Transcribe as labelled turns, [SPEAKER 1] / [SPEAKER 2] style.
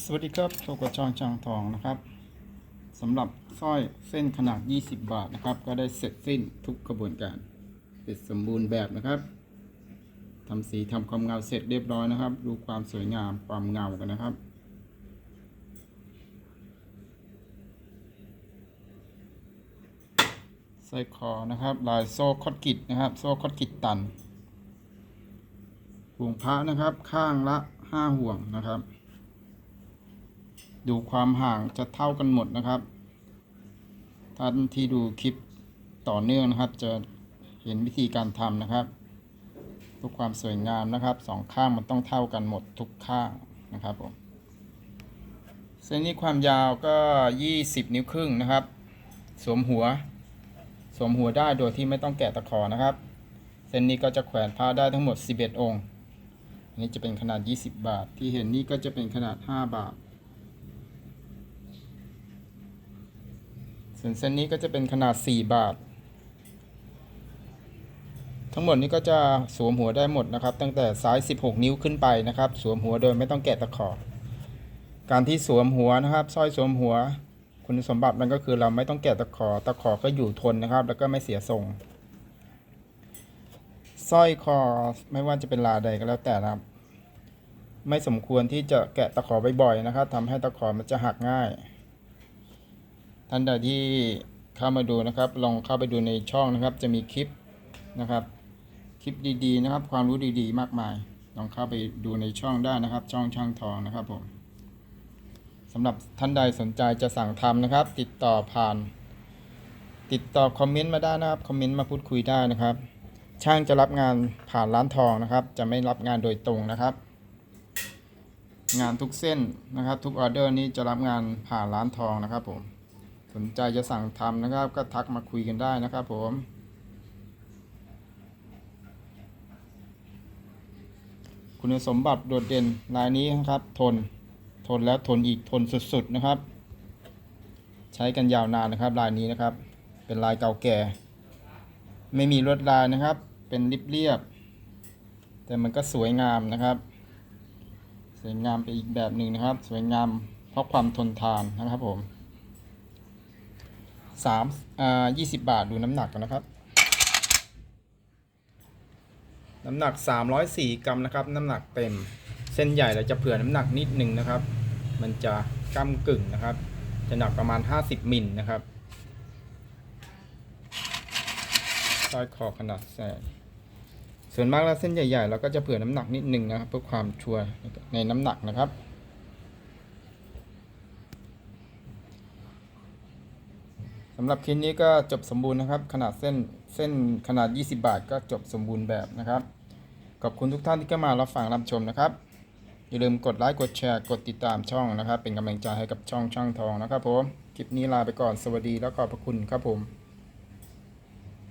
[SPEAKER 1] สวัสดีครับโชกช่องช่างทองนะครับสำหรับสร้อยเส้นขนาด 20 บาทนะครับ ก็ได้เสร็จสิ้นทุกกระบวนการ เสร็จสมบูรณ์แบบนะครับทำสีทำความเงาเสร็จเรียบร้อยนะครับ ดูความสวยงามความเงากันนะครับใส่คอนะครับ ลายโซ่คอดกิดนะครับ โซ่คอดกิดตันห่วงพระนะครับ ข้างละห้าห่วงนะครับ ดูความห่างจะเท่ากันหมดนะครับ ท่านที่ดูคลิปต่อเนื่องนะครับ จะเห็นวิธีการทำนะครับเพื่อความสวยงามนะครับสองข้างมันต้องเท่ากันหมดทุกข้างนะครับผมเส้นนี้ความยาวก็ 20 นิ้วครึ่งนะครับ สวมหัว สวมหัวได้โดยที่ไม่ต้องแกะตะขอนะครับ เส้นนี้ก็จะแขวนผ้าได้ทั้งหมด 11 องค์ อันนี้จะเป็นขนาด 20 บาท ที่เห็นนี่ก็จะเป็นขนาด 5 บาท ส่วนเส้นนี้ก็จะเป็นขนาด 4 บาท ทั้งหมดนี้ก็จะสวมหัวได้หมดนะครับ ตั้งแต่ไซส์16 นิ้วขึ้นไปนะครับ สวมหัวโดยไม่ต้องแกะตะขอ การที่สวมหัวนะครับสร้อยสวมหัว คุณสมบัติมันก็คือเราไม่ต้องแกะตะขอ ตะขอก็อยู่ทนนะครับ แล้วก็ไม่เสียทรงสร้อยคอไม่ว่าจะเป็นลาใดก็แล้วแต่นะครับ ไม่สมควรที่จะแกะตะขอบ่อยๆนะครับทำให้ตะขอมันจะหักง่าย ท่านใดที่เข้ามาดูนะครับ ลองเข้าไปดูในช่องนะครับ จะมีคลิปนะครับ คลิปดีๆ นะครับ ความรู้ดีๆ มากมาย ลองเข้าไปดูในช่องได้นะครับ ช่องช่างทองนะครับผมสำหรับท่านใดสนใจจะสั่งทำนะครับ ติดต่อผ่าน ติดต่อคอมเมนต์มาได้นะครับ คอมเมนต์มาพูดคุยได้นะครับ ช่างจะรับงานผ่านร้านทองนะครับ จะไม่รับงานโดยตรงนะครับ งานทุกเส้นนะครับ ทุกออเดอร์นี้จะรับงานผ่านร้านทองนะครับผม สนใจจะสั่งทำนะครับ ก็ทักมาคุยกันได้นะครับผมคุณสมบัติโดดเด่นลายนี้นะครับ ทน ทนแล้วทนอีกทนสุดๆนะครับ ใช้กันยาวนานนะครับ ลายนี้นะครับ เป็นลายเก่าแก่ ไม่มีลวดลายนะครับ เป็นริบเรียบ แต่มันก็สวยงามนะครับ สวยงามไปอีกแบบหนึ่งนะครับ สวยงามเพราะความทนทานนะครับผม สามอ่ายี่สิบบาทดูน้ำหนักกันนะครับ น้ำหนัก304กรัมนะครับ น้ำหนักเต็ม เส้นใหญ่เราจะเผื่อน้ำหนักนิดนึงนะครับ มันจะก้ากึ่งนะครับ จะหนักประมาณ50มิลนะครับสร้อยคอขนาดแสนส่วนมากแล้วเส้นใหญ่ๆเราก็จะเผื่อน้ำหนักนิดนึงนะครับเพื่อความชัวร์ในน้ำหนักนะครับำหรับคลิปนี้ก็จบสมบูรณ์นะครับ ขนาดเส้นเส้นขนาด 20 บาทก็จบสมบูรณ์แบบนะครับ ขอบคุณทุกท่านที่เข้ามารับฟังรับชมนะครับ อย่าลืมกดไลค์กดแชร์กดติดตามช่องนะครับ เป็นกำลังใจให้กับช่องช่างทองนะครับผม คลิปนี้ลาไปก่อนสวัสดีแล้วขอบพระคุณครับผม